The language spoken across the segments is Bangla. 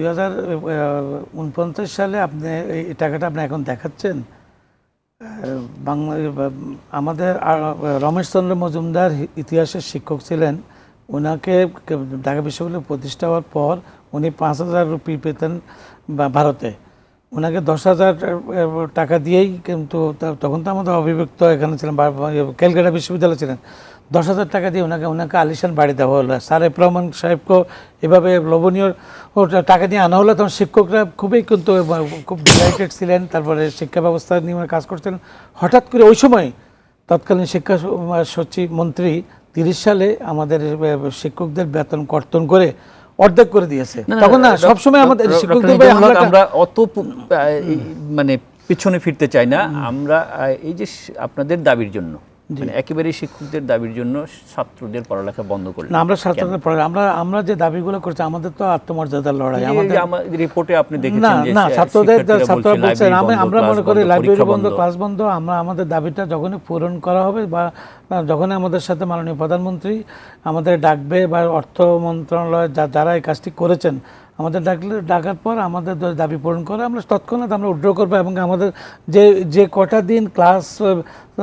দুই হাজার উনপঞ্চাশ সালে আপনি এই টাকাটা আপনি এখন দেখাচ্ছেন। বাংলা আমাদের রমেশচন্দ্র মজুমদার ইতিহাসের শিক্ষক ছিলেন। ওনাকে ঢাকা বিশ্ববিদ্যালয় প্রতিষ্ঠা হওয়ার পর উনি পাঁচ হাজার রুপি পেতেন ভারতে। ওনাকে দশ হাজার টাকা দিয়েই কিন্তু তখন তো আমাদের অবিভক্ত এখানে ছিলেন ক্যালকাটা বিশ্ববিদ্যালয় ছিলেন। দশ হাজার টাকা দিয়ে ওনাকে ওনাকে আলিশান বাড়ি দেওয়া হলো। স্যার এফ রহমান সাহেবকে এভাবে লোভনীয় টাকা দিয়ে আনা হলো। তখন শিক্ষকরা খুবই কিন্তু খুব ডিলাইটেড ছিলেন। তারপরে শিক্ষা ব্যবস্থা নিয়ে কাজ করছিলেন। হঠাৎ করে ওই সময় তৎকালীন শিক্ষা সচিব মন্ত্রী তিরিশ সালে আমাদের শিক্ষকদের বেতন কর্তন করে অর্ধেক করে দিয়েছে। তখন না সবসময় আমাদের শিক্ষকদের আমরা অত মানে পিছনে ফিরতে চাই না। আমরা এই যে আপনাদের দাবির জন্য। মানে একেবারে শিক্ষকদের দাবির জন্য ছাত্রদের পড়ালেখা বন্ধ করলেন। না আমরা ছাত্রদের পড়ে আমরা আমরা যে দাবিগুলো করছি আমাদের তো আত্মমর্যাদার লড়াই। আমাদের রিপোর্টে আপনি না দেখেছেন যে না ছাত্রদের ছাত্ররা বলছে, বলছেন আমি আমরা মনে করি লাইব্রেরি বন্ধ ক্লাস বন্ধ আমরা আমাদের দাবিটা যখনই পূরণ করা হবে বা যখনই আমাদের সাথে মাননীয় প্রধানমন্ত্রী আমাদের ডাকবে বা অর্থ মন্ত্রণালয় যা- যারা এই কাজটি করেছেন আমাদের ডাকলে ডাকার পর আমাদের দাবি পূরণ করে আমরা তৎক্ষণাৎ আমরা উড্র করব এবং আমাদের যে যে কটা দিন ক্লাস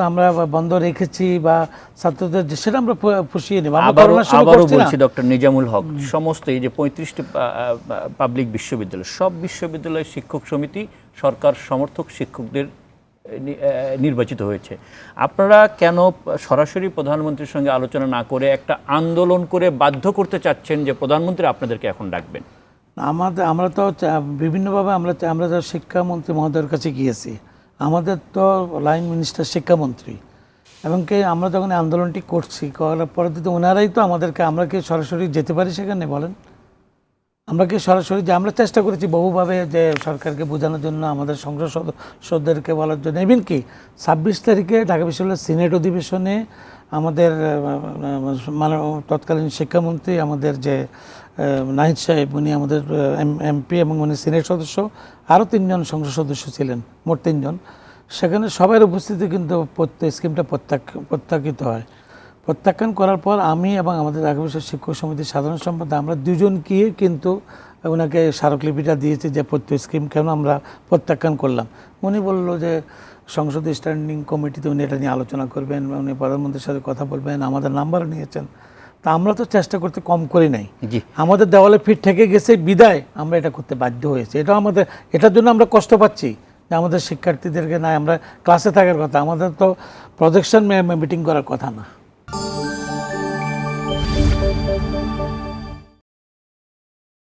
আমরা বন্ধ রেখেছি বা ছাত্রদের সেটা আমরা পুষিয়ে নেব। আবারও বলছি ডক্টর নিজামুল হক সমস্ত এই যে পঁয়ত্রিশটি পাবলিক বিশ্ববিদ্যালয় সব বিশ্ববিদ্যালয়ের শিক্ষক সমিতি সরকার সমর্থক শিক্ষকদের নির্বাচিত হয়েছে। আপনারা কেন সরাসরি প্রধানমন্ত্রীর সঙ্গে আলোচনা না করে একটা আন্দোলন করে বাধ্য করতে চাচ্ছেন যে প্রধানমন্ত্রী আপনাদেরকে এখন ডাকবেন? আমাদের, আমরা তো বিভিন্নভাবে আমরা আমরা তো শিক্ষামন্ত্রী মহোদয়ের কাছে গিয়েছি। আমাদের তো লাইন মিনিস্টার শিক্ষামন্ত্রী। এবং কি, আমরা যখন আন্দোলনটি করছি, করার পরে তো ওনারাই তো আমাদেরকে, আমরা কি সরাসরি যেতে পারি সেখানে বলেন? আমরা কি সরাসরি যে, আমরা চেষ্টা করেছি বহুভাবে যে সরকারকে বোঝানোর জন্য, আমাদের সংসদ সদস্যদেরকে বলার জন্য। ইভেন কি, ছাব্বিশ তারিখে ঢাকা বিশ্ববিদ্যালয়ের সিনেট অধিবেশনে আমাদের মানে তৎকালীন শিক্ষামন্ত্রী, আমাদের যে নাহিদ সাহেব, উনি আমাদের এমপি এবং উনি সিনেট সদস্য, আরও তিনজন সংসদ সদস্য ছিলেন, মোট তিনজন। সেখানে সবার উপস্থিতি কিন্তু স্কিমটা প্রত্যাখ প্রত্যাখ্যিত হয়। প্রত্যাখ্যান করার পর আমি এবং আমাদের ঢাকা শিক্ষক সমিতির সাধারণ সম্পাদক, আমরা দুজনকে কিন্তু ওনাকে স্মারকলিপিটা দিয়েছি যে প্রত্যেক স্কিম কেন আমরা প্রত্যাখ্যান করলাম। উনি বলল যে সংসদ স্ট্যান্ডিং কমিটিতে উনি এটা নিয়ে আলোচনা করবেন উনি প্রধানমন্ত্রীর সাথে কথা বলবেন আমাদের নাম্বারও নিয়েছেন। তা আমরা তো চেষ্টা করতে কম করি নাই। আমাদের দেওয়ালে ফিট থেকে গেছে বিদায় আমরা এটা করতে বাধ্য হয়েছে। এটা আমাদের এটার জন্য আমরা কষ্ট পাচ্ছি যে আমাদের শিক্ষার্থীদেরকে না আমরা ক্লাসে থাকার কথা আমাদের তো প্রজেকশন মিটিং করার কথা না।